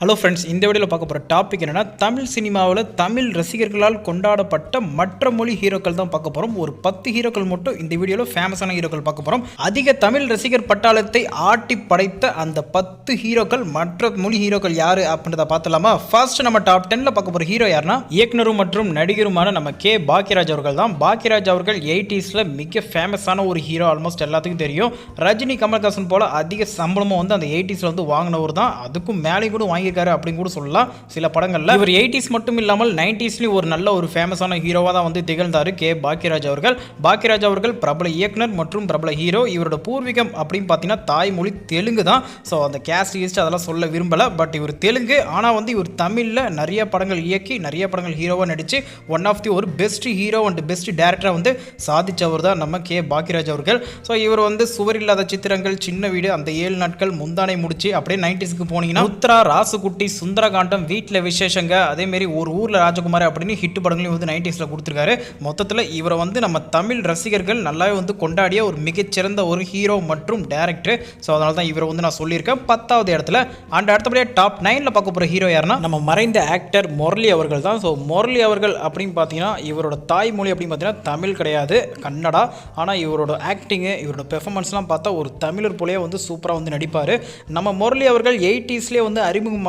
Hello friends இந்த வீடியோவில் பார்க்க போகிற டாபிக் என்னன்னா தமிழ் சினிமாவில் தமிழ் ரசிகர்களால் கொண்டாடப்பட்ட மற்ற மொழி ஹீரோக்கள் தான் பார்க்க போகிறோம் ஒரு பத்து ஹீரோக்கள் மட்டும் இந்த வீடியோவில் ஃபேமஸான ஹீரோக்கள் பார்க்க போகிறோம் அதிக தமிழ் ரசிகர் பட்டாளத்தை ஆட்டி படைத்த அந்த பத்து ஹீரோக்கள் மற்ற மொழி ஹீரோக்கள் யார் அப்படின்றத பார்த்துலாமா ஃபர்ஸ்ட் நம்ம டாப் டென்னில் பார்க்க போகிற ஹீரோ யாருன்னா இயக்குனரும் மற்றும் நடிகருமான நம்ம கே. பாக்கியராஜ் அவர்கள் தான். பாக்கியராஜ் அவர்கள் எயிட்டிஸில் மிக ஃபேமஸான ஒரு ஹீரோ ஆல்மோஸ்ட் எல்லாத்துக்கும் தெரியும். ரஜினி கமல்ஹாசன் போல அதிக சம்பளமும் வந்து அந்த எயிட்டிஸில் வந்து வாங்கினவர் தான் அதுக்கும் மேலே கூட மாறியிருக்காரு அப்படின்னு கூட சொல்லலாம். சில படங்களில் இவர் எயிட்டிஸ் மட்டும் இல்லாமல் நைன்டிஸ்லேயும் ஒரு நல்ல ஒரு ஃபேமஸான ஹீரோவாக தான் வந்து திகழ்ந்தார் கே. பாக்கியராஜ் அவர்கள். பாக்கியராஜ் அவர்கள் பிரபல இயக்குனர் மற்றும் பிரபல ஹீரோ இவரோட பூர்வீகம் அப்படின்னு பார்த்தீங்கன்னா தாய்மொழி தெலுங்கு தான். ஸோ அந்த கேஸ்ட் ஈஸ்ட் அதெல்லாம் சொல்ல விரும்பலை. பட் இவர் தெலுங்கு. ஆனால் வந்து இவர் தமிழில் நிறைய படங்கள் இயக்கி நிறைய படங்கள் ஹீரோவாக நடித்து ஒன் ஆஃப் தி ஒரு பெஸ்ட் ஹீரோ அண்ட் பெஸ்ட் டேரக்டராக வந்து சாதிச்சவர் தான் நம்ம கே. பாக்கியராஜ் அவர்கள். ஸோ இவர் வந்து சுவர் இல்லாத சித்திரங்கள் சின்ன வீடு அந்த ஏழு நாட்கள் முந்தானை முடிச்சு அப்படியே நைன்டிஸ்க்கு போனீங்கன்னா உத்ரா குட்டி சுந்தரகாண்டம் வீட்டில் விசேஷங்க அதேமாரி ஒரு ஊரில் ராஜகுமார் அப்படின்னு ஹிட் படங்களையும் வந்து நைன்டிஸில் கொடுத்துருக்காரு. மொத்தத்தில் இவரை வந்து நம்ம தமிழ் ரசிகர்கள் நல்லாவே வந்து கொண்டாடிய ஒரு மிகச்சிறந்த ஒரு ஹீரோ மற்றும் டேரக்டர் ஸோ அதனால தான் இவரை வந்து நான் சொல்லியிருக்கேன். பத்தாவது இடத்துல அண்ட் அடுத்தபடியாக டாப் நைனில் பார்க்க போகிற ஹீரோ யாருன்னா நம்ம மறைந்த ஆக்டர் முரளி அவர்கள் தான். ஸோ முரளி அவர்கள் அப்படின்னு பார்த்தீங்கன்னா இவரோட தாய்மொழி அப்படின்னு பார்த்தீங்கன்னா தமிழ் கிடையாது கன்னடா. ஆனால் இவரோட ஆக்டிங்கு இவரோட பெர்ஃபார்மன்ஸ்லாம் பார்த்தா ஒரு தமிழர் போலயே வந்து சூப்பராக வந்து நடிப்பார். நம்ம முரளி அவர்கள் எயிட்டிஸ்லேயே வந்து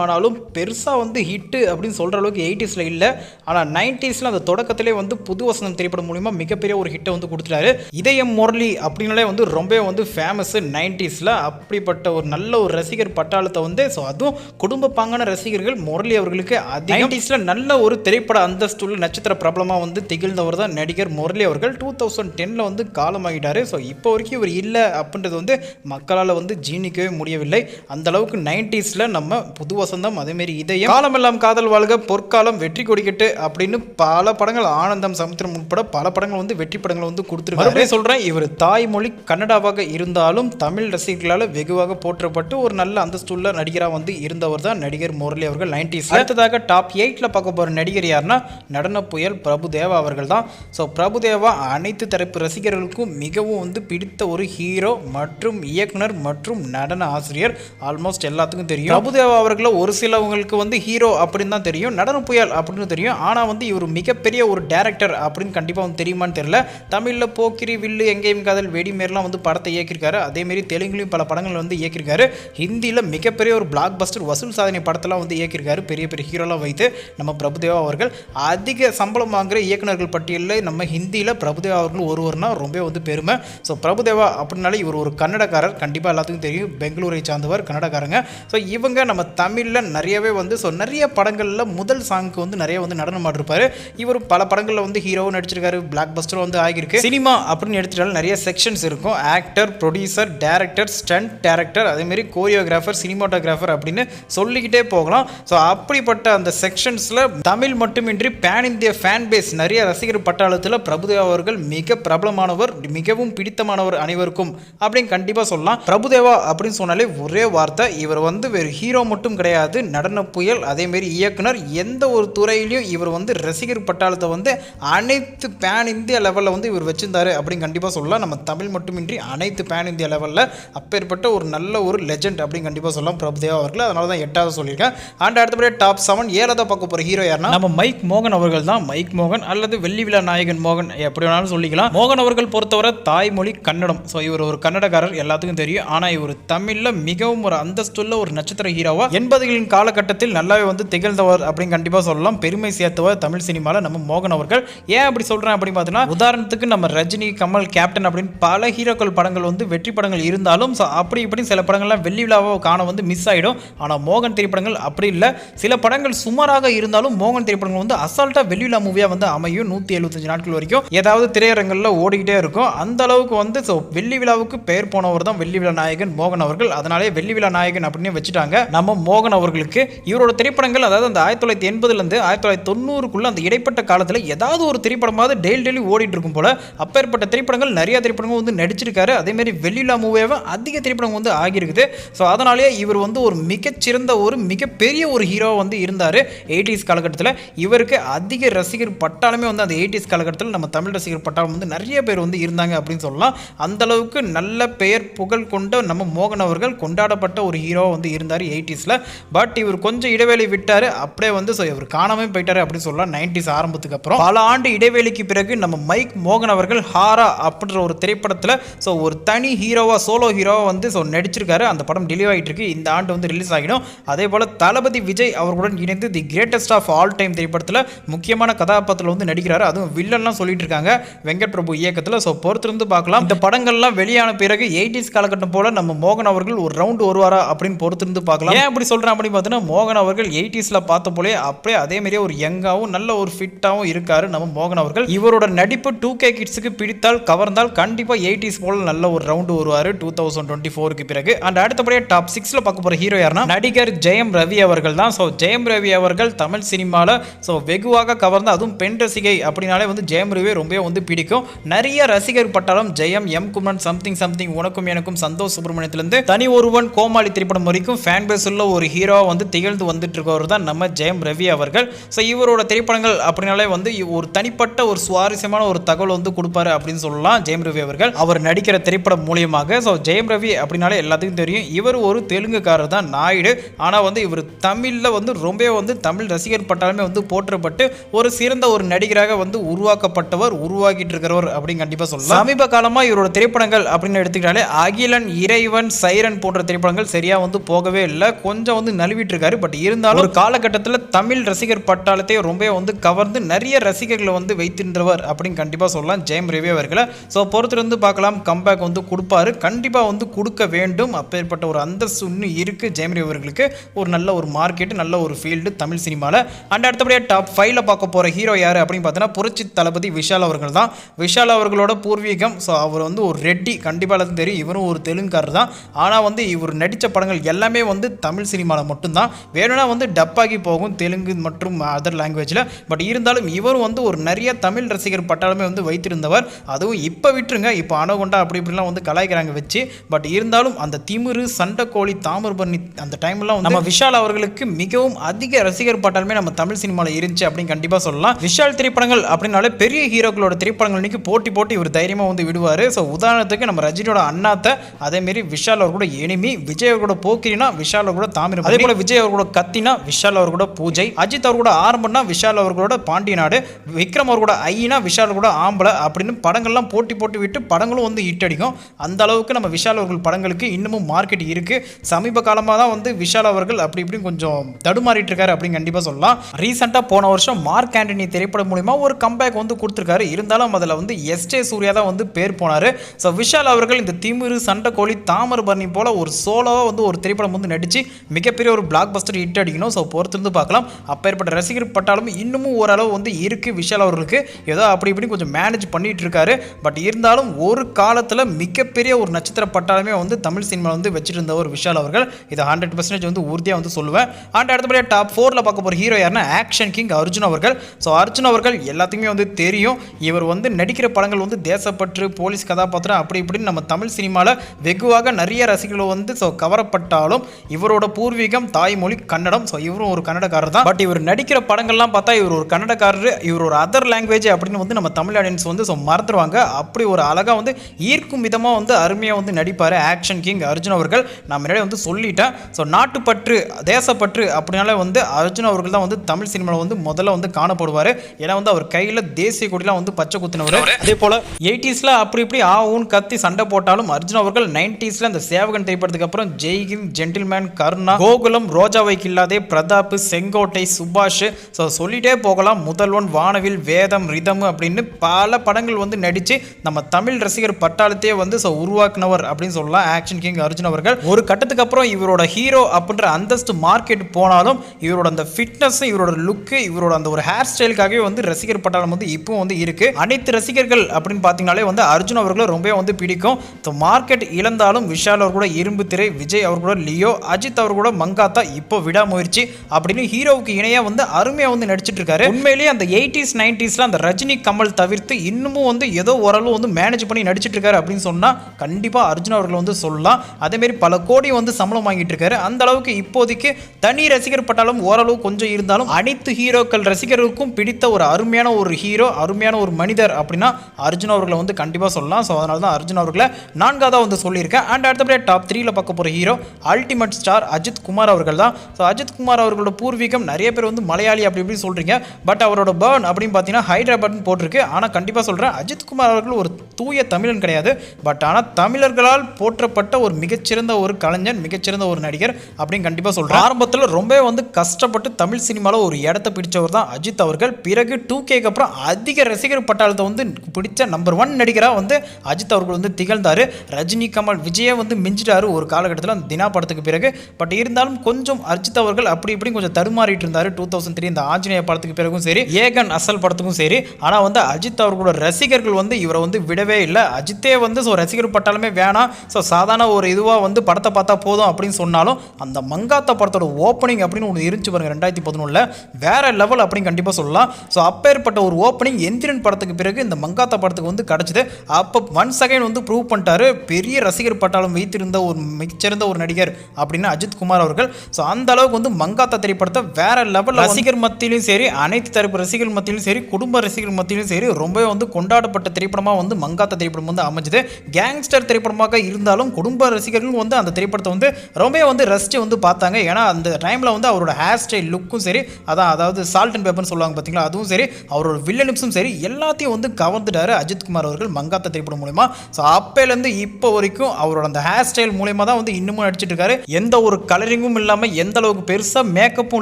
ஆனாலும் பெருசாக வந்து ஹிட்டு அப்படின்னு சொல்கிற அளவுக்கு எயிட்டிஸில் இல்லை. ஆனால் நைன்டிஸில் அந்த தொடக்கத்திலே வந்து புது வசந்தம் திரைப்படம் மூலிமா மிகப்பெரிய ஒரு ஹிட்டை வந்து கொடுத்துட்டாரு. இதயம் முரளி அப்படின்னாலே வந்து ரொம்ப வந்து ஃபேமஸ்ஸு நைன்டிஸில் அப்படிப்பட்ட ஒரு நல்ல ஒரு ரசிகர் பட்டாளத்தை வந்து ஸோ அதுவும் குடும்ப பாங்கான ரசிகர்கள் முரளி அவர்களுக்கு அது நைன்டிஸில் நல்ல ஒரு திரைப்பட அந்தஸ்துள்ள நட்சத்திர பிரபலமாக வந்து திகழ்ந்தவர் தான் நடிகர் முரளி அவர்கள். டூ தௌசண்ட் டெனில் வந்து காலமாகிட்டார் ஸோ இப்போ வரைக்கும் இவர் இல்லை அப்படின்றது வந்து மக்களால் வந்து ஜீனிக்கவே முடியவில்லை. அந்தளவுக்கு நைன்டிஸில் நம்ம புது வசந்தம் அதேமாரி இதயம். காலமெல்லாம் காதல் வாழ்க பொற்காலம் வெற்றி கொடிக்கட்டு அப்படின்னு பல படங்கள் ஆனந்தம் சமுத்திரம் உட்பட பல படங்கள் வந்து வெற்றி படங்கள் வந்து கொடுத்துருக்காரு. சொல்கிறேன் இவர் தாய்மொழி கன்னடாவாக இருந்தாலும் தமிழ் ரசிகர்களால் வெகுவாக போற்றப்பட்டு ஒரு நல்ல அந்தஸ்துள்ள நடிகராக வந்து இருந்தவர் தான் நடிகர் முரளி அவர்கள் நைன்டிஸ் அடுத்ததாக டாப் எயிட்டில் பார்க்க போகிற நடிகர் யாருன்னா நடன புயல் பிரபுதேவா அவர்கள் தான். ஸோ பிரபுதேவா அனைத்து தரப்பு ரசிகர்களுக்கும் மிகவும் வந்து பிடித்த ஒரு ஹீரோ மற்றும் இயக்குனர் மற்றும் நடன ஆசிரியர். ஆல்மோஸ்ட் எல்லாத்துக்கும் தெரியும். பிரபுதேவா அவர்களை ஒரு சிலவங்களுக்கு வந்து ஹீரோ அப்படின்னு தான் தெரியும் நடன புயல் அப்படின்னு தெரியும். ஆனால் வந்து இவர் மிகப்பெரிய ஒரு டேரக்டர் அப்படின்னு கண்டிப்பாக வந்து தெரியுமான்னு தெரியல. தமிழில் போக்கிரி வில்லு எங்கேயும் காதல் வெடிமேர்லாம் வந்து படத்தை இயக்கியிருக்காரு. அதேமாரி தெலுங்குலையும் பல படங்கள் வந்து இயக்கியிருக்காரு. ஹிந்தியில் மிகப்பெரிய ஒரு பிளாக் பஸ்டர் வசூல் சாதனை படத்தெல்லாம் வந்து இயக்கியிருக்காரு. பெரிய பெரிய ஹீரோலாம் வைத்து நம்ம பிரபுதேவா அவர்கள். அதிக சம்பளம் வாங்குகிற இயக்குனர்கள் பட்டியலில் நம்ம ஹிந்தியில் பிரபுதேவா அவர்கள் ஒருவர்னா ரொம்ப வந்து பெருமை. ஸோ பிரபுதேவா அப்படின்னாலே இவர் ஒரு கன்னடக்காரர். கண்டிப்பாக எல்லாத்துக்கும் தெரியும். பெங்களூரை சார்ந்தவர் கன்னடக்காரங்க. ஸோ இவங்க நம்ம தமிழ் தமிழில் நிறையவே வந்து ஸோ நிறைய படங்களில் முதல் சாங்க்கு வந்து நிறைய வந்து நடனம் ஆடிருப்பாரு. இவர் பல படங்களில் வந்து ஹீரோவும் நடிச்சிருக்காரு பிளாக் பஸ்டரும் வந்து ஆகியிருக்கு. சினிமா அப்படின்னு எடுத்துட்டாலும் நிறைய செக்ஷன்ஸ் இருக்கும். Actor producer director stunt director அதேமாரி கோரியோகிராஃபர் சினிமாட்டோகிராஃபர் அப்படின்னு சொல்லிக்கிட்டே போகலாம். ஸோ அப்படிப்பட்ட அந்த செக்ஷன்ஸில் தமிழ் மட்டுமின்றி பேன் இந்திய ஃபேன் பேஸ் நிறைய ரசிகர் பட்டாளத்தில் பிரபுதேவா அவர்கள் மிக பிரபலமானவர் மிகவும் பிடித்தமானவர் அனைவருக்கும் அப்படின்னு கண்டிப்பாக சொல்லலாம். பிரபுதேவா அப்படின்னு சொன்னாலே ஒரே வார்த்தை. இவர் வந்து வேறு ஹீரோ மட்டும் கிடையாது. நடன புயல் அதேமாரி இயக்குனர் எந்த ஒரு துறையிலையும் இவர் வந்து ரசிகர் பட்டாளத்தை வந்து அனைத்து பேன் இந்திய லெவலில் வந்து இவர் வச்சிருந்தாரு அப்படின்னு கண்டிப்பாக சொல்லலாம். நம்ம தமிழ் மட்டுமின்றி அனைத்து பேன் இந்திய லெவலில் அப்பேற்பட்ட ஒரு நல்ல ஒரு லெஜண்ட் அப்படின்னு கண்டிப்பாக சொல்லலாம். பிரபுதேவா அவர்கள். அதனால தான் எட்டாவது சொல்லியிருக்கேன். அண்ட் அடுத்தபடியே டாப் செவன் ஏழாவது பார்க்க போகிற ஹீரோ யாருன்னா? நம்ம மைக் மோகன் அவர்கள் தான். மைக் மோகன் அல்லது வெள்ளி விழா நாயகன் மோகன் எப்படி வேணாலும் சொல்லிக்கலாம். மோகன் அவர்கள் பொறுத்தவரை தாய்மொழி கன்னடம். ஸோ இவர் ஒரு கன்னடக்காரர் எல்லாத்துக்கும் தெரியும். ஆனால் இவர் தமிழில் மிகவும் ஒரு அந்தஸ்துள்ள ஒரு நட்சத்திர ஹீரோவா எண்பதுகளின் காலகட்டத்தில் நல்லாவே வந்து திகழ்ந்தவர் அப்படின்னு கண்டிப்பாக சொல்லலாம். பெருமை சேர்த்தவர் தமிழ் சினிமாவில் நம்ம மோகன் அவர்கள். ஏன் அப்படி சொல்கிறேன் அப்படின்னு பார்த்தீங்கன்னா உதாரணத்துக்கு நம்ம ரஜினி கமல் கேப்டன் அப்படின்னு பல ஹீரோக்கள் படங்கள் வந்து வெற்றி படங்கள் இருந்தாலும் அப்படி இப்படி சில படங்கள்லாம் வெள்ளி விழாவை காண வந்து மிஸ் ஆகிடும் ஆனால் மோகன் திரைப்படங்கள் அப்படி இல்லை. சில படங்கள் சுமாராக இருந்தாலும் மோகன் திரைப்படங்கள் வந்து அசால்ட்டாக வெள்ளி விழா மூவியாக வந்து அமையும். நூற்றி எழுபத்தஞ்சு நாட்கள் வரைக்கும். ஏதாவது திரையரங்களில் ஓடிக்கிட்டே இருக்கும். அந்த அளவுக்கு வந்து ஸோ வெள்ளி விழாவுக்கு பெயர் போனவர் தான் வெள்ளி விழா நாயகன் மோகன் அவர்கள். அதனாலே வெள்ளி விழா நாயகன் அப்படின்னு வச்சுட்டாங்க. நம்ம மோகன் அவர்களுக்கு இவரோட திரைப்படங்கள் அதாவது அந்த ஆயிரத்தி தொள்ளாயிரத்தி எண்பதுலேருந்து ஆயிரத்தி தொள்ளாயிரத்தி தொண்ணூறுக்குள்ள அந்த இடைப்பட்ட காலத்தில் ஏதாவது ஒரு திரைப்படமாவது டெய்லி டெய்லி ஓடிட்டு இருக்கும் போல அப்பேற்பட்ட திரைப்படங்கள் நிறைய திரைப்படங்கள் வந்து நடிச்சிருக்காரு. அதேமாரி வெள்ளிலா மூவியாகவும் அதிக திரைப்படம் வந்து ஆகியிருக்குது. ஸோ அதனாலேயே இவர் வந்து ஒரு மிகச்சிறந்த ஒரு மிகப்பெரிய ஒரு ஹீரோ வந்து இருந்தார் எயிட்டிஸ் காலகட்டத்தில். இவருக்கு அதிக ரசிகர் பட்டாலுமே வந்து அந்த எயிட்டிஸ் காலகட்டத்தில் நம்ம தமிழ் ரசிகர் பட்டாலும் வந்து நிறைய பேர் வந்து இருந்தாங்க அப்படின்னு சொல்லலாம். அந்த அளவுக்கு நல்ல பெயர் புகழ் கொண்ட நம்ம மோகன் அவர்கள் கொண்டாடப்பட்ட ஒரு ஹீரோ வந்து இருந்தார் எயிட்டிஸில். பட் இவர் கொஞ்சம் இடைவேளை விட்டார் அப்படியே வந்து ஸோ இவர் காணாமல் போயிட்டாரு அப்படின்னு சொல்லலாம் நைன்டிஸ் ஆரம்பத்துக்கு அப்புறம். பல ஆண்டு இடைவேளைக்கு பிறகு நம்ம மைக் மோகன் அவர்கள் ஹாரா அப்படின்ற ஒரு திரைப்படத்தில் ஸோ ஒரு தனி ஹீரோவாக சோலோ ஹீரோவாக வந்து ஸோ நடிச்சிருக்காரு. அந்த படம் டெலிவரி ஆகிட்டு இருக்கு. இந்த ஆண்டு வந்து ரிலீஸ் ஆகிடும். அதே போல் தளபதி விஜய் அவர்களுடன் இணைந்து the greatest of all time திரைப்படத்தில் முக்கியமான கதாபாத்திரத்தில் வந்து நடிக்கிறாரு. அதுவும் வில்லன்லாம் சொல்லிட்டு இருக்காங்க. வெங்கட் பிரபு இயக்கத்தில். ஸோ பொறுத்திருந்து பார்க்கலாம். இந்த படங்கள்லாம் வெளியான பிறகு எயிட்டிஸ் காலகட்டம் போல நம்ம மோகன் அவர்கள் ஒரு ரவுண்ட் வருவாரா அப்படின்னு பொறுத்திருந்து பார்க்கலாம். ஏன் அப்படி சொல்கிறேன் அப்படின்னு பார்த்தீங்கன்னா மோகன் அவர்கள் எயிட்டிஸில் பார்த்த போலே அப்படியே அதே மாதிரியே ஒரு யங்காகவும் நல்ல ஒரு ஃபிட்டாகவும் இருக்காரு நம்ம மோகன் அவர்கள். இவரோட நடிப்பு டூ கே கிட்ஸுக்கு பிடித்தால் கவர்ந்தால் கண்டிப்பாக எயிட்டிஸ் போல நல்ல ஒரு ரவுண்டு வருவார் டூ தௌசண்ட் டுவெண்ட்டி ஃபோருக்கு பிறகு. அண்ட் அடுத்தபடியாக டாப் சிக்ஸில் பார்க்க போகிற ஹீரோ யாருன்னா நடிகர் ஜெயம் ரவி அவர்கள் தான். ஸோ ஜெயம் ரவி அவர்கள் தமிழ் சினிமாவில் ஸோ வெகுவாக கவர்ந்து அதுவும் பெண் ரசிகை அப்படின்னாலே வந்து ஜெயம் ரவியை ரொம்பவே வந்து பிடிக்கும். நிறைய ரசிகர் பட்டாலும் Jayam M Kumaran something something உனக்கும் எனக்கும் சந்தோஷ் சுப்பிரமணியத்திலிருந்து தனி ஒருவன் கோமாளி திரைப்படம் வரைக்கும் ஃபேன் பேஸ் உள்ள ஒரு ஹீரோ வந்து திகழ்ந்து வந்துட்டு இருக்கவர் தான் நம்ம ஜெயம் ரவி அவர்கள். ஸோ இவரோட திரைப்படங்கள் அப்படின்னாலே வந்து இவ் ஒரு தனிப்பட்ட ஒரு சுவாரஸ்யமான ஒரு தகவல் வந்து கொடுப்பாரு அப்படின்னு சொல்லலாம் ஜெயம் ரவி அவர்கள். அவர் நடிக்கிற திரைப்படம் மூலியமாக. ஸோ ஜெயம் ரவி அப்படின்னாலே எல்லாத்துக்கும் தெரியும். இவர் ஒரு தெலுங்குக்காரர் தான் நாயுடு. ஆனால் வந்து இவர் தமிழில் வந்து ரொம்ப வந்து தமிழ் ரசிகர் பட்டாலுமே வந்து போற்றப்பட்டு ஒரு சிறந்த ஒரு நடிகராக வந்து உருவாக்கப்பட்டவர் உருவாக்கிட்டு இருக்கிறவர் அப்படின்னு கண்டிப்பாக சொல்லலாம். சமீப காலமாக இவரோட திரைப்படங்கள் அப்படின்னு எடுத்துக்கிட்டாலே அகிலன் இறைவன் சைரன் போன்ற திரைப்படங்கள் சரியாக வந்து போகவே இல்லை. கொஞ்சம் வந்து நழுவிட்டு இருக்காரு பட் இருந்தாலும் ஒரு காலகட்டத்தில் தமிழ் ரசிகர் பட்டாளத்தை ரொம்ப வந்து கவர்ந்து நிறைய ரசிகர்களை வந்து வைத்திருந்தவர் அப்படின்னு கண்டிப்பாக சொல்லலாம். ஜெயம் ரவி அவர்களை. ஸோ பொறுத்திருந்து பார்க்கலாம். கம்பேக் வந்து கொடுப்பாரு. கண்டிப்பாக வந்து கொடுக்க வேண்டும். அப்பேற்பட்ட ஒரு அந்தஸ்து இன்னும் இருக்குது ஜெயம் ரவி அவர்களுக்கு ஒரு நல்ல ஒரு மார்க்கெட் நல்ல ஒரு ஃபீல்டு தமிழ் சினிமாவில் அண்ட் அடுத்தபடியாக டாப் ஃபைவ்ல பார்க்க போகிற ஹீரோ யார் அப்படின்னு பார்த்தீங்கன்னா புரட்சி தளபதி விஷால் அவர்கள் தான். விஷால் அவர்களோட பூர்வீகம். ஸோ அவர் வந்து ஒரு ரெட்டி. கண்டிப்பாக தெரியும். இவரும் ஒரு தெலுங்காரர் தான். ஆனால் வந்து இவர் நடித்த படங்கள் எல்லாமே வந்து தமிழ் சினிமாவில் மட்டும்தான். வேணும்னா வந்து டப்பாகி போகும் தெலுங்கு மற்றும் அதர் லாங்குவேஜில் பட் இருந்தாலும் இவரும் வந்து ஒரு நிறைய தமிழ் ரசிகர் பட்டாலுமே வந்து வைத்திருந்தவர். அதுவும் இப்போ விட்டுருங்க. இப்போ அனகொண்டா அப்படி இப்படிலாம் வந்து கலாய்க்கிறாங்க வச்சு. பட் இருந்தாலும் அந்த திமிரு சண்டைக்கோழி தாமிரபரணி அந்த டைம்லாம் நம்ம விஷால் அவர்களுக்கு மிகவும் அதிக ரசிகர் பட்டாலுமே நம்ம தமிழ் சினிமாவில் இருந்துச்சு அப்படின்னு கண்டிப்பாக சொல்லலாம். விஷால் திரைப்படங்கள் அப்படின்னாலே பெரிய ஹீரோக்களோட திரைப்படங்கள் இன்றைக்கி போட்டி போட்டு இவர் தைரியமாக வந்து விடுவார். ஸோ உதாரணத்துக்கு நம்ம ரஜினியோட அண்ணாத்த அதேமாரி விஷால் அவர் கூட எனிமி விஜய் அவர் கூட போக்கிரினா விஷால் அவர் தாமிரம் அதே போல விஜய் அவர்களோட கத்தினா விஷால் அவர்களோட பூஜை அஜித் அவர் கூட ஆரம்பம்னா விஷால் அவர்களோட பாண்டிய நாடு விக்ரம் அவர்களோட ஐயினா ஐனா விஷால் கூட ஆம்பளை அப்படின்னு படங்கள்லாம் போட்டி போட்டு விட்டு படங்களும் வந்து ஹிட் அடிக்கும். அந்த அளவுக்கு நம்ம விஷால் அவர்கள் படங்களுக்கு இன்னமும் மார்க்கெட் இருக்கு. சமீப காலமாக தான் வந்து விஷால் அவர்கள் அப்படி இப்படி கொஞ்சம் தடுமாறிட்டு இருக்காரு அப்படின்னு கண்டிப்பாக சொல்லலாம். ரீசெண்டாக போன வருஷம் மார்க் ஆண்டனி திரைப்படம் மூலிமா ஒரு கம்பேக் வந்து கொடுத்துருக்காரு. இருந்தாலும் அதில் வந்து எஸ்டே சூர்யா தான் வந்து பேர் போனார். ஸோ விஷால் அவர்கள் இந்த திமிரு சண்டைக்கோழி தாமரபரணி போல ஒரு சோலோவாக வந்து ஒரு திரைப்படம் வந்து நடித்து மிக மிகப்பெரிய ஒரு பிளாக் பஸ்டர் ஹிட் அடிக்கணும். ஸோ பொறுத்திருந்து பார்க்கலாம். அப்பேற்பட்ட ரசிகர் பட்டாலும் இன்னமும் ஓரளவு வந்து இருக்கு. விஷால் அவர்களுக்கு ஏதோ அப்படி இப்படி கொஞ்சம் மேனேஜ் பண்ணிட்டு இருக்காரு. பட் இருந்தாலும் ஒரு காலத்தில் மிகப்பெரிய ஒரு நட்சத்திர பட்டாலுமே வந்து தமிழ் சினிமாவில் வந்து வச்சுட்டு இருந்த ஒரு விஷால் அவர்கள். இதை ஹண்ட்ரட் பர்சன்டேஜ் வந்து உறுதியாக வந்து சொல்லுவேன். அண்ட் அடுத்தபடியாக டாப் ஃபோரில் பார்க்க போகிற ஹீரோ யாருன்னா ஆக்ஷன் கிங் அர்ஜுன் அவர்கள். ஸோ அர்ஜுன் அவர்கள் எல்லாத்துக்குமே வந்து தெரியும். இவர் வந்து நடிக்கிற படங்கள் வந்து தேசப்பற்று போலீஸ் கதாபாத்திரம் அப்படி இப்படின்னு நம்ம தமிழ் சினிமாவில் வெகுவாக நிறைய ரசிகர்கள் வந்து ஸோ கவரப்பட்டாலும் இவரோட பூர்வீகம் தாய்மொழி கன்னடம். ஸோ இவரும் ஒரு கன்னடக்காரர் தான். பட் இவர் நடிக்கிற படங்கள்லாம் பார்த்தா இவர் ஒரு கன்னடக்காரர் இவர் ஒரு அதர் லாங்குவேஜ் அப்படின்னு வந்து நம்ம தமிழ் ஆடியன்ஸ் வந்து ஸோ மறந்துடுவாங்க அப்படி ஒரு அழகாக வந்து ஈர்க்கும் விதமாக வந்து அருமையாக வந்து நடிப்பார் ஆக்ஷன் கிங் அர்ஜுன் அவர்கள். நான் முன்னாடி வந்து சொல்லிட்டேன். ஸோ நாட்டுப்பற்று தேசப்பற்று அப்படினாலே வந்து அர்ஜுன் அவர்கள் தான் வந்து தமிழ் சினிமாவில் வந்து முதல்ல வந்து காணப்படுவார். ஏன்னா வந்து அவர் கையில் தேசிய கொடிலாம் வந்து பச்சை குத்தினவர். அதே போல் எயிட்டிஸில் அப்படி இப்படி ஆ ஊன் கத்தி சண்டை போட்டாலும் அர்ஜுன் அவர்கள் நைன்டிஸில் அந்த சேவகன் திரைப்படத்துக்கு அப்புறம் ஜெய்ஹிந்த் ஜென்டில்மேன் கருணா கோகுலம் ரோஜாவை கில்லாதே பிரதாப் செங்கோட்டை சுபாஷ். ஸோ சொல்லிட்டே போகலாம். முதல்வன் வானவில் வேதம் ரிதம் அப்படின்னு பல படங்கள் வந்து நடித்து நம்ம தமிழ் ரசிகர் பட்டாளத்தையே வந்து ஸோ உருவாக்குனவர் அப்படின்னு சொல்லலாம் ஆக்ஷன் கிங் அர்ஜுன் அவர்கள். ஒரு கட்டத்துக்கு அப்புறம் இவரோட ஹீரோ அப்படின்ற அந்தஸ்து மார்க்கெட் போனாலும் இவரோட அந்த ஃபிட்னஸ் இவரோட லுக்கு இவரோட அந்த ஒரு ஹேர் ஸ்டைலுக்காகவே வந்து ரசிகர் பட்டாளம் வந்து இப்பவும் வந்து இருக்கு. அனைத்து ரசிகர்கள் அப்படின்னு பார்த்தீங்கனாலே வந்து அர்ஜுன் அவர்களை ரொம்பவே வந்து பிடிக்கும். ஸோ மார்க்கெட் இழந்தாலும் விஷால் அவர் கூட இரும்பு திரை விஜய் அவர் கூட லியோ அஜித் அவர் கூட மங்காத்தா இப்போ விடாமுயற்சி அப்படின்னு ஹீரோவுக்கு இணையாக வந்து அருமையா வந்து நடிச்சிட்டு இருக்காரு உண்மையிலேயே அந்த எயிட்டிஸ் நைன்டிஸில் அந்த ரஜினி கமல் தவிர்த்து இன்னமும் வந்து ஏதோ ஓரளவு வந்து மேனேஜ் பண்ணி நடிச்சிட்டு இருக்காரு அப்படின்னு சொன்னா கண்டிப்பா அர்ஜுன் அவர்கள் வந்து சொல்லலாம். அதேமாரி பல கோடி வந்து சம்பளம் வாங்கிட்டு இருக்காரு அந்த அளவுக்கு இப்போதைக்கு தனி ரசிகர் பட்டாலும் ஓரளவு கொஞ்சம் இருந்தாலும் அனைத்து ஹீரோக்கள் ரசிகர்களுக்கும் பிடித்த ஒரு அருமையான ஒரு ஹீரோ அருமையான ஒரு மனிதர் அப்படின்னா அர்ஜுன் அவர்களை வந்து கண்டிப்பாக சொல்லலாம். ஸோ அதனால தான் அர்ஜுன் அவர்களை நான்காவதாக வந்து சொல்லியிருக்கேன். அண்ட் அடுத்தபடியாக டாப் த்ரீல பார்க்க போகிற hero ultimate star Ajith Kumar அவர்கள் தான். ஸோ அஜித் குமார் அவர்களோட பூர்வீகம் நிறைய பேர் வந்து மலையாளி அப்படி இப்படி சொல்கிறீங்க பட் அவரோட பேர்ன் அப்படின்னு பார்த்தீங்கன்னா ஹைதராபாத்னு போட்டிருக்கு. ஆனால் கண்டிப்பாக சொல்கிறேன் அஜித் குமார் அவர்கள் ஒரு தூய தமிழன் கிடையாது. பட் ஆனால் தமிழர்களால் போற்றப்பட்ட ஒரு மிகச்சிறந்த ஒரு கலைஞன் மிகச்சிறந்த ஒரு நடிகர் அப்படின்னு கண்டிப்பாக சொல்கிறேன் ஆரம்பத்தில் ரொம்பவே வந்து கஷ்டப்பட்டு தமிழ் சினிமாவில் ஒரு இடத்த பிடிச்சவர் தான் அஜித் அவர்கள். பிறகு டூ கேக்கு அப்புறம் அதிக ரசிகர் பட்டாளத்தை வந்து பிடிச்ச நம்பர் ஒன் நடிகராக வந்து அஜித் அவர்கள் வந்து திகழ்ந்தார். ரஜினி கமல் விஜயை வந்து மிஞ்சிட்டாரு ஒரு காலகட்டத்தில் அந்த தினா படத்துக்கு பிறகு. பட் இருந்தாலும் கொஞ்சம் அர்ஜித் அவர்கள் அப்படி இப்படி கொஞ்சம் தடுமாறிட்டு இருந்தார். டூ தௌசண்ட் த்ரீ இந்த ஆஞ்சநேய படத்துக்கு பிறகும் சரி ஏகன் அசல் படத்துக்கும் சரி. ஆனால் வந்து அஜித் அவர்களோட ரசிகர்கள் வந்து இவரை வந்து விடவே இல்லை. அஜித்தே வந்து ஸோ ரசிகர் பட்டாலுமே வேணாம். ஸோ சாதாரண ஒரு இதுவாக வந்து படத்தை பார்த்தா போதும் அப்படின்னு சொன்னாலும் அந்த மங்காத்தா படத்தோட ஓப்பனிங் அப்படின்னு ஒன்று இருந்துச்சு பாருங்க ரெண்டாயிரத்தி பதினொன்றில் வேற லெவல் அப்படின்னு கண்டிப்பாக சொல்லலாம். ஸோ அப்பேற்பட்ட ஒரு ஓப்பனிங் எந்திரன் படத்துக்கு பிறகு இந்த மங்காத்தா படத்துக்கு வந்து கிடச்சிது. அப்போ ஒன் செகண்ட் வந்து ப்ரூவ் பண்ணிட்டாரு. பெரிய ரசிகர் பட்டாலும் வைத்திருந்த ஒரு மிகச்சிறந்த ஒரு நடிகர் அப்படின்னு அஜித் குமார் அவர்கள். ஸோ அந்த அளவுக்கு வந்து மங்காத்தா திரைப்படத்தை வேற லெவலில் ரசிகர் மத்தியிலும் சரி அனைத்து தரப்பு ரசிகர் மத்தியிலும் சரி குடும்ப ரசிகர் மத்தியிலும் சரி ரொம்பவே வந்து கொண்டாடப்பட்ட திரைப்படமாக வந்து மங்காத்தா திரைப்படம் வந்து அமைஞ்சது. கேங்ஸ்டர் திரைப்படமாக இருந்தாலும் குடும்ப ரசிகர்கள் வந்து அந்த திரைப்படத்தை வந்து ரொம்பவே வந்து ரசித்து வந்து பார்த்தாங்க. ஏன்னா அந்த டைமில் வந்து அவரோட ஹேர் ஸ்டைல் லுக்கும் சரி அதான் அதாவது சால்ட் அண்ட் பேப்பர்னு சொல்லுவாங்க பார்த்தீங்களா அதுவும் சரி அவரோட வில்லனிப்ஸும் சரி எல்லாத்தையும் வந்து கவர்ந்துட்டாரு அஜித் குமார் அவர்கள் மங்காத்தா திரைப்படம் மூலயமா. ஸோ அப்போலேருந்து இப்போ வரைக்கும் அவரோட அந்த ஹேர் ஸ்டைல் மூலயமா தான் வந்து இன்னமும் நடிச்சிட்டு இருக்காரு. எந்த ஒரு கலரிங்கும் இல்லாமல் எந்த அளவுக்கு பெருசாக மேக்கப்பும்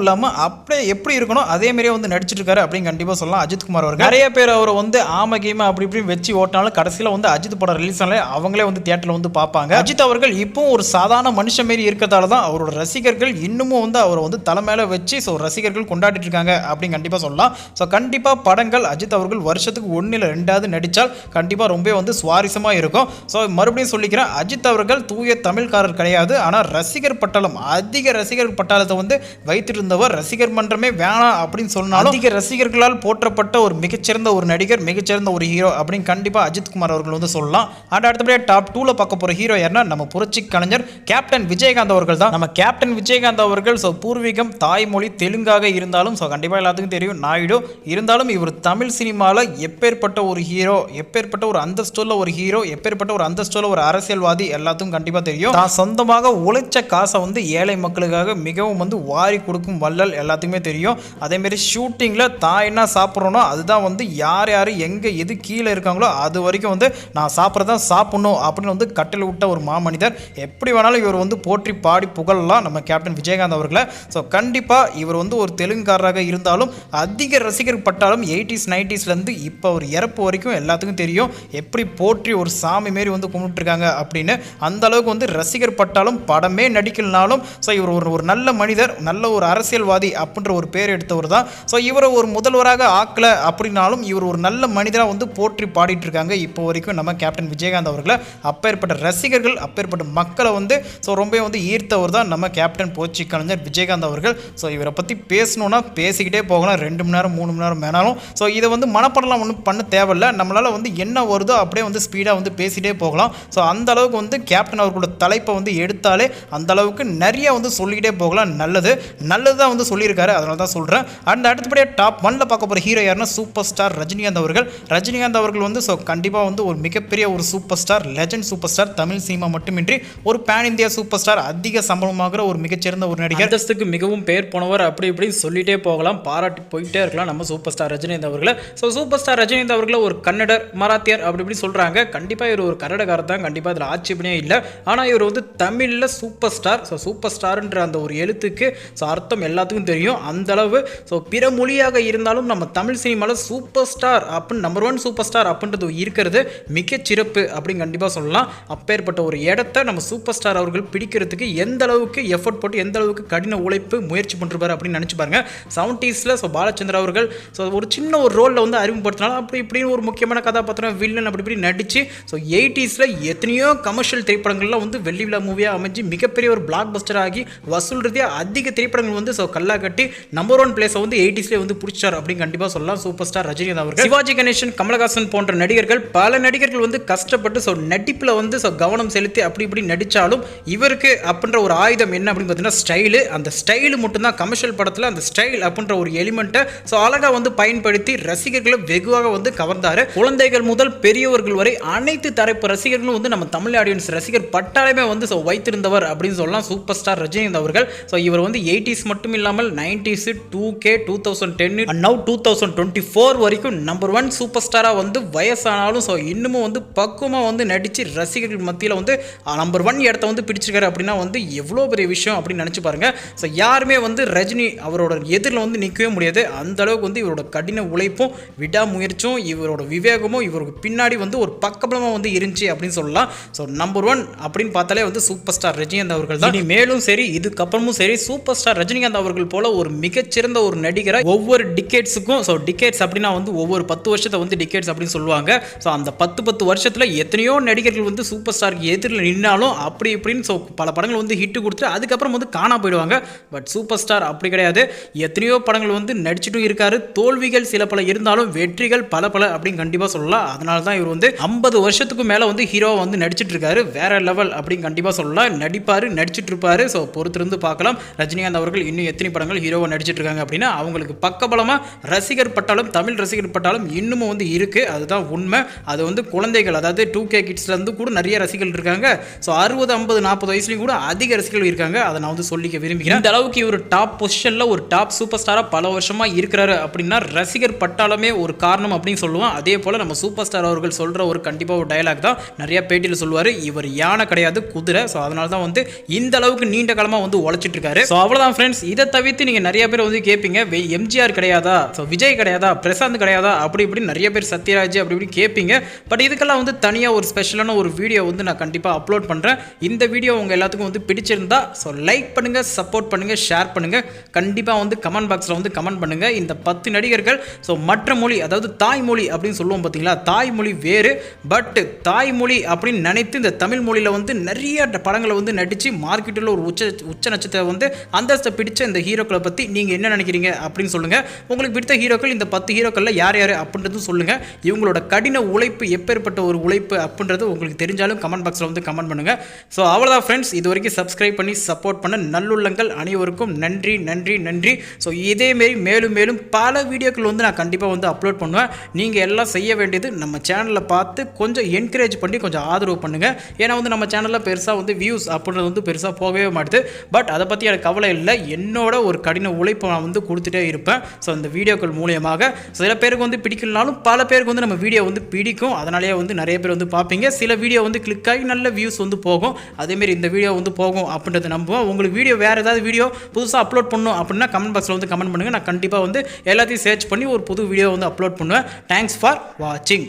இல்லாமல் அப்படியே எப்படி இருக்கணும் அதே மாதிரியே வந்து நடிச்சிட்டு இருக்காரு அப்படின்னு கண்டிப்பாக சொல்லலாம் அஜித் குமார் அவர்கள். நிறைய பேர் அவரை வந்து ஆம கீம அப்படி இப்படி வச்சு ஓட்டினாலும் கடைசியில் வந்து அஜித் படம் ரிலீஸ் ஆனாலே அவங்களே வந்து தியேட்டரில் வந்து பார்ப்பாங்க. அஜித் அவர்கள் இப்போ ஒரு சாதாரண மனுஷன் மாரி இருக்கிறதால தான் அவரோட ரசிகர்கள் இன்னமும் வந்து அவரை வந்து தலை மேலே வச்சு ஸோ ரசிகர்கள் கொண்டாடிட்டு இருக்காங்க அப்படின்னு கண்டிப்பாக சொல்லலாம். ஸோ கண்டிப்பாக படங்கள் அஜித் அவர்கள் வருஷத்துக்கு ஒன்றில் ரெண்டாவது நடித்தால் கண்டிப்பாக ரொம்ப வந்து சுவாரஸ்யமாக இருக்கும். ஸோ மறுபடியும் சொல்லிக்கிறேன் அஜித் அவர்கள் தூய தமிழ்காரர் கிடையாது ஆனால் ரசிகர் பட்டலம் அதிக ரசிகர் பட்டாளத்தை வந்து வைத்திருந்தவர் ரசிகர் மன்றமே வேணாம் அப்படின்னு சொன்னாலும் அதிக ரசிகர்களால் போற்றப்பட்ட ஒரு மிகச்சிறந்த ஒரு நடிகர் மிகச்சிறந்த ஒரு ஹீரோ அப்படின்னு கண்டிப்பாக அஜித்குமார் அவர்கள் வந்து சொல்லலாம். அண்ட் அடுத்தபடியாக டாப் டூவில் பார்க்க போகிற ஹீரோ யாருன்னா நம்ம புரட்சி கலைஞர் கேப்டன் விஜயகாந்த் அவர்கள் தான். நம்ம கேப்டன் விஜயகாந்த் அவர்கள் ஸோ பூர்வீகம் தாய்மொழி தெலுங்காக இருந்தாலும் ஸோ கண்டிப்பாக எல்லாத்துக்கும் தெரியும் நாயுடு. இருந்தாலும் இவர் தமிழ் சினிமாவில் எப்பேற்பட்ட ஒரு ஹீரோ எப்பேற்பட்ட ஒரு அந்தஸ்துள்ள ஒரு ஹீரோ எப்பேற்பட்ட ஒரு அந்தஸ்துள்ள ஒரு அரசியல்வாதி எல்லாத்துக்கும் கண்டிப்பாக தெரியும். நான் சொந்தமாக உழைச்ச காசை வந்து ஏழை மக்களுக்காக மிகவும் வந்து வாரி கொடுக்கும் வள்ளல் எல்லாத்துக்குமே தெரியும். அதேமாரி ஷூட்டிங்கில் தான் என்ன சாப்பிட்றோனோ அதுதான் வந்து யார் யார் எங்கே எது கீழே இருக்காங்களோ அது வரைக்கும் வந்து நான் சாப்பிட்றதா சாப்பிட்ணும் அப்படின்னு வந்து கட்டில் விட்ட ஒரு மாமனிதர். எப்படி வேணாலும் இவர் வந்து போற்றி பாடி புகழலாம் நம்ம கேப்டன் விஜயகாந்த் அவர்களை. ஸோ கண்டிப்பாக இவர் வந்து ஒரு தெலுங்குக்காரராக இருந்தாலும் அதிக ரசிகர் பட்டாலும் எயிட்டிஸ் நைன்டிஸ்லேருந்து இப்போ ஒரு இறப்பு வரைக்கும் எல்லாத்துக்கும் தெரியும். எப்படி போற்றி ஒரு சாமி மாரி வந்து கும்பிட்டுருக்காங்க அப்படின்னு. அந்த அளவுக்கு வந்து ரசிகர் பட்டாலும் படமே நடிக்கலனாலும் ஸோ இவர் ஒரு ஒரு நல்ல மனிதர் நல்ல ஒரு அரசியல்வாதி அப்படின்ற ஒரு பேர் எடுத்தவர் தான். ஸோ இவரை ஒரு முதல்வராக ஆக்கல அப்படின்னாலும் இவர் ஒரு நல்ல மனிதராக வந்து போற்றி பாடிட்டு இருக்காங்க. இப்போ வரைக்கும் நம்ம கேப்டன் விஜயகாந்த் அவர்களை அப்பேற்பட்ட ரசிகர்கள் அப்பேற்பட்ட மக்களை வந்து ஸோ ரொம்ப வந்து ஈர்த்தவர் தான் நம்ம கேப்டன் போச்சி கலைஞர் விஜயகாந்த் அவர்கள். ஸோ இவரை பற்றி பேசணுன்னா பேசிக்கிட்டே போகலாம். ரெண்டு மணி நேரம் மூணு மணி நேரம் வேணாலும். ஸோ இதை வந்து மனப்படலாம் ஒன்றும் பண்ண தேவையில்ல. நம்மளால் வந்து என்ன வருதோ அப்படியே வந்து ஸ்பீடாக வந்து பேசிகிட்டே போகலாம். ஸோ அந்த அளவுக்கு வந்து கேப்டன் அவர்களோட தலைப்பை வந்து எடுத்தாலே அந்த அளவுக்கு நிறைய வந்து சொல்லிக்கிட்டே போகலாம். நல்லது. நல்லது தான் வந்து சொல்லியிருக்காரு. அதனால தான் சொல்கிறேன் அண்ட் அடுத்தபடியாக டாப் ஒன்ல பார்க்க போகிற ஹீரோ யாருன்னா சூப்பர் ஸ்டார் ரஜினிகாந்த் அவர்கள். ரஜினிகாந்த் அவர்கள் வந்து ஸோ கண்டிப்பாக வந்து ஒரு மிகப்பெரிய ஒரு super star legend super star Tamil cinema மட்டுமின்றி ஒரு பேன் இந்தியா சூப்பர் ஸ்டார் அதிக சம்பளமாகிற ஒரு மிகச்சிறந்த ஒரு நடிகர். அந்தஸ்துக்கு மிகவும் பேர் போனவர் அப்படி இப்படி சொல்லிட்டே போகலாம். பாராட்டி போயிட்டே இருக்கலாம் நம்ம சூப்பர் ஸ்டார் ரஜினிகாந்த் அவர்களை. ஸோ சூப்பர் ஸ்டார் ரஜினிகாந்த் அவர்களை ஒரு கன்னடர் மராத்தியர் அப்படி இப்படி சொல்கிறாங்க கண்டிப்பாக இவர் ஒரு கன்னடக்காரர் தான் கண்டிப்பாக அதில் ஆட்சேபனே இல்லை. ஆனால் இவர் வந்து தமிழில் சூப்பர் ஸ்டார் ஸோ சூப்பர் ஸ்டார்ன்ற அந்த ஒரு எழுத்துக்கு ஸோ அர்த்தம் எல்லாத்துக்கும் தெரியும். அந்த அளவு ஸோ பிற மொழியாக இருந்தாலும் நம்ம தமிழ் சினிமாவில் சூப்பர் ஸ்டார் அப்படின்னு நம்பர் ஒன் சூப்பர் ஸ்டார் அப்படின்றது இருக்கிறது மிக சிறப்பு அப்படின்னு கண்டிப்பாக சொல்லலாம். அப்பேற்பட்ட ஒரு இடத்த நம்ம சூப்பர் ஸ்டார் அவர்கள் பிடிக்கிறதுக்கு எந்த அளவுக்கு எஃபர்ட் போட்டு எந்த அளவுக்கு கடின உழைப்பு முயற்சி பண்ணிருப்பாரு அப்படின்னு நினச்சி பாருங்க. செவன்டீஸில் ஸோ பாலச்சந்திர அவர்கள் ஸோ ஒரு சின்ன ஒரு ரோலில் வந்து அறிமுகப்படுத்தினாலும் அப்படி இப்படின்னு ஒரு முக்கியமான கதாபாத்திரம் வில்லன் அப்படி இப்படி நடித்து ஸோ எயிட்டிஸில் எத்தனையோ கமர்ஷியல் திரைப்படங்கள்லாம் வந்து வெள்ளி விழா மூவியாக அமைஞ்சு மிகப்பெரிய ஒரு பிளாக் பஸ்டர் ஆகி வசூல் ரீதியாக அதிக திரைப்படங்கள் வந்து ஸோ கல்லா கட்டி நம்பர் ஒன் பிளேஸை வந்து எயிட்டிஸ்லேயே வந்து பிடிச்சார் அப்படின்னு கண்டிப்பாக சொல்லலாம். சூப்பர் ஸ்டார் ரஜினிகாந்த் அவர்கள். சிவாஜி கணேசன் கமலஹாசன் போன்ற நடிகர்கள் பல நடிகர்கள் வந்து கஷ்டப்பட்டு ஸோ நடிப்பில் வந்து ஸோ கவனம் செலுத்தி அப்படி இப்படி நடித்தாலும் இவருக்கு அப்படின்ற ஒரு ஆயுதம் என்ன அப்படின்னு பார்த்தீங்கன்னா ஸ்டைலு அந்த ஸ்டைலு மட்டும்தான் கமர்ஷியல் படத்தில் அந்த ஸ்டைல் அப்படின்ற ஒரு எலிமெண்ட்டை ஸோ அழகாக வந்து பயன்படுத்தி ரசிகர்களை வெகுவாக வந்து கவர்ந்தார். குழந்தைகள் முதல் பெரியவர்கள் வரை அனைத்து தரப்பு ரசிகர்களும் வந்து நம்ம தமிழ் ஆடியன்ஸ் ரசிகர் பட்டாலுமே வந்து ஸோ வைத்திருந்தவர் அப்படின்னு சொல்லலாம். சூப்பர் ஸ்டார் ஆர் ரஜினிகாந்த் அவர்கள். ஸோ இவர் வந்து எயிட்டிஸ் மட்டும் இல்லாமல் nineties two K two thousand ten now two thousand twenty four வரைக்கும் நம்பர் ஒன் சூப்பர் ஸ்டாராக வந்து வயசானாலும் ஸோ இன்னமும் வந்து பக்குவமாக வந்து நடித்து ரசிகர்கள் மத்தியில் வந்து நம்பர் ஒன் இடத்த வந்து பிடிச்சிருக்காரு அப்படின்னா வந்து எவ்வளோ பெரிய விஷயம் அப்படின்னு நினச்சி பாருங்க. ஸோ யாருமே வந்து ரஜினி அவரோட எதிரில் வந்து நிற்கவே முடியாது. அந்த அளவுக்கு வந்து இவரோட கடின உழைப்பும் விடாமுயற்சியும் இவரோட விவேகமும் இவருக்கு பின்னாடி வந்து ஒரு பக்கபலமாக வந்து இருந்துச்சு அப்படின்னு சொல்லலாம். ஸோ நம்பர் ஒன் அப்படின்னு பார்த்தாலே வந்து சூப்பர் ஸ்டார் ரஜினிகாந்த் அவர்கள் தான். மேலும் சரி இதுக்கப்புறமும் சரி சூப்பர் ஸ்டார் ரஜினிகாந்த் அவர்கள் போல ஒரு மிகச்சிறந்த ஒரு நடிகரை ஒவ்வொரு டிக்கெட்ஸுக்கும் ஸோ டிக்கெட்ஸ் அப்படின்னா வந்து ஒவ்வொரு பத்து வருஷத்தை வந்து டிக்கெட்ஸ் அப்படின்னு சொல்லுவாங்க. ஸோ அந்த பத்து பத்து வருஷத்தில் எத்தனையோ நடிகர்கள் வந்து சூப்பர் ஸ்டாருக்கு எதிரில் நின்னாலும் அப்படி இப்படின்னு ஸோ பல படங்கள் வந்து ஹிட்டு கொடுத்துட்டு அதுக்கப்புறம் வந்து காணா போயிடுவாங்க. பட் சூப்பர் ஸ்டார் அப்படி கிடையாது. எத்தனையோ படங்கள் வந்து நடிச்சிட்டும் இருக்காரு. தோல்விகள் சில பல இருந்தாலும் வெற்றிகள் பல பல அப்படின்னு கண்டிப்பாக சொல்லலாம். அதனால தான் இவர் வந்து ஐம்பது வருஷத்துக்கு மேலே வந்து ஹீரோவை வந்து நடிச்சிட்டு இருக்காரு. வேற லெவல் அப்படின்னு கண்டிப்பாக சொல்லலாம். நடிப்பார் நடிச்சிட்டு இருப்பாரு. ஸோ பொறுத்திருந்து பார்க்கலாம். ரஜினிகாந்த் அவர்கள் இன்னும் எத்தனை படங்கள் ஹீரோவாக நடிச்சிட்டு இருக்காங்க அப்படின்னா அவங்களுக்கு பக்கபலமாக ரசிகர் பட்டாலும் தமிழ் ரசிகர் பட்டாலும் இன்னமும் வந்து இருக்கு. அதுதான் உண்மை. அது வந்து குழந்தைகள் அதாவது டூ கே கிட்ஸ்லேருந்து கூட நிறைய ரசிகர்கள் இருக்காங்க. ஸோ அறுபது ஐம்பது நாற்பது வயசுலையும் கூட அதிக ரசிகர்கள் இருக்காங்க. அதை நான் வந்து சொல்லிக்க விரும்புகிறேன். இந்த அளவுக்கு இவர் டாப் பொசிஷனில் ஒரு டாப் சூப்பர் ஸ்டாராக பல வருஷமாக இருக்கிறாரு அப்படின்னா ரசிகர் பட்டாலுமே ஒரு காரணம் அப்படின்னு சொல்லுவோம் அதே போல் நம்ம சூப்பர் ஸ்டார் அவர்கள் சொல்கிற ஒரு கண்டிப்பாக ஒரு டயலாக் தான். நிறைய பேட்டியில் சொல்லுவார் இவர் யானை கிடையாது குதிரை. ஸோ அதனால தான் வந்து இந்த அளவுக்கு நீ நீண்ட காலமாக வந்து உழைச்சிட்டு இருக்காரு ஸோ அவ்வளோதான் ஃப்ரெண்ட்ஸ் இதை தவிர்த்து நீங்கள் நிறைய பேர் வந்து கேட்பீங்க எம்ஜிஆர் கிடையாதா? ஸோ விஜய் கிடையாதா? பிரசாந்த் கிடையாதா? அப்படி இப்படி நிறைய பேர் சத்யராஜ் அப்படி இப்படி கேட்பீங்க பட் இதுக்கெல்லாம் வந்து தனியாக ஒரு ஸ்பெஷலான ஒரு வீடியோ வந்து நான் கண்டிப்பாக அப்லோட் பண்ணுறேன் இந்த வீடியோ உங்கள் எல்லாத்துக்கும் வந்து பிடிச்சிருந்தா ஸோ லைக் பண்ணுங்கள் சப்போர்ட் பண்ணுங்கள் ஷேர் பண்ணுங்கள் கண்டிப்பாக வந்து கமெண்ட் பாக்ஸில் வந்து கமெண்ட் பண்ணுங்கள் இந்த பத்து நடிகர்கள் ஸோ மற்ற மொழி அதாவது தாய்மொழி அப்படின்னு சொல்லுவோம் பார்த்தீங்களா தாய்மொழி வேறு. பட் தாய்மொழி அப்படின்னு நினைத்து இந்த தமிழ் மொழியில் வந்து நிறைய படங்களை வந்து நடித்து மார்க்கெட்டில் ஒரு உச்ச உச்ச நட்சத்திரம் வந்து அந்தஸ்தை பிடிச்ச இந்த ஹீரோக்களை பற்றி நீங்கள் என்ன நினைக்கிறீங்க அப்படின்னு சொல்லுங்கள் உங்களுக்கு பிடித்த ஹீரோக்கள் இந்த பத்து ஹீரோக்களில் யார் யார் அப்படின்றதும் சொல்லுங்கள் இவங்களோட கடின உழைப்பு எப்பேற்பட்ட ஒரு உழைப்பு அப்படின்றது உங்களுக்கு தெரிஞ்சாலும் கமெண்ட் பாக்ஸில் வந்து கமெண்ட் பண்ணுங்கள் ஸோ அவ்வளோதான் ஃப்ரெண்ட்ஸ் இது வரைக்கும் சப்ஸ்கிரைப் பண்ணி சப்போர்ட் பண்ண நல்லுள்ளங்கள் அனைவருக்கும் நன்றி நன்றி நன்றி. ஸோ இதேமாரி மேலும் மேலும் பல வீடியோக்கள் வந்து நான் கண்டிப்பாக வந்து அப்லோட் பண்ணுவேன். நீங்கள் எல்லாம் செய்ய வேண்டியது நம்ம சேனலில் பார்த்து கொஞ்சம் என்கரேஜ் பண்ணி கொஞ்சம் ஆதரவு பண்ணுங்கள் ஏன்னா வந்து நம்ம சேனலில் பெருசாக வந்து வியூஸ் அப்படின்றது வந்து பெருசாக போகவே மாட்டுது. பட் அதை பற்றி எனக்கு கவலை இல்லை. என்னோட ஒரு கடின உழைப்பை நான் வந்து கொடுத்துட்டே இருப்பேன். ஸோ அந்த வீடியோக்கள் மூலியமாக சில பேருக்கு வந்து பிடிக்கலனாலும் பல பேருக்கு வந்து நம்ம வீடியோ வந்து பிடிக்கும். அதனாலேயே வந்து நிறைய பேர் வந்து பார்ப்பீங்க. சில வீடியோ வந்து கிளிக் ஆகி நல்ல வியூஸ் வந்து போகும். அதேமாரி இந்த வீடியோ வந்து போகும் அப்படின்றத நம்புவோம். உங்களுக்கு வீடியோ வேறு ஏதாவது வீடியோ புதுசாக அப்லோட் பண்ணணும் அப்படின்னா கமெண்ட் பாக்ஸில் வந்து கமெண்ட் பண்ணுங்கள் நான் கண்டிப்பாக வந்து எல்லாத்தையும் சர்ச் பண்ணி ஒரு புது வீடியோ வந்து அப்லோட் பண்ணுவேன். தேங்க்ஸ் ஃபார் வாட்சிங்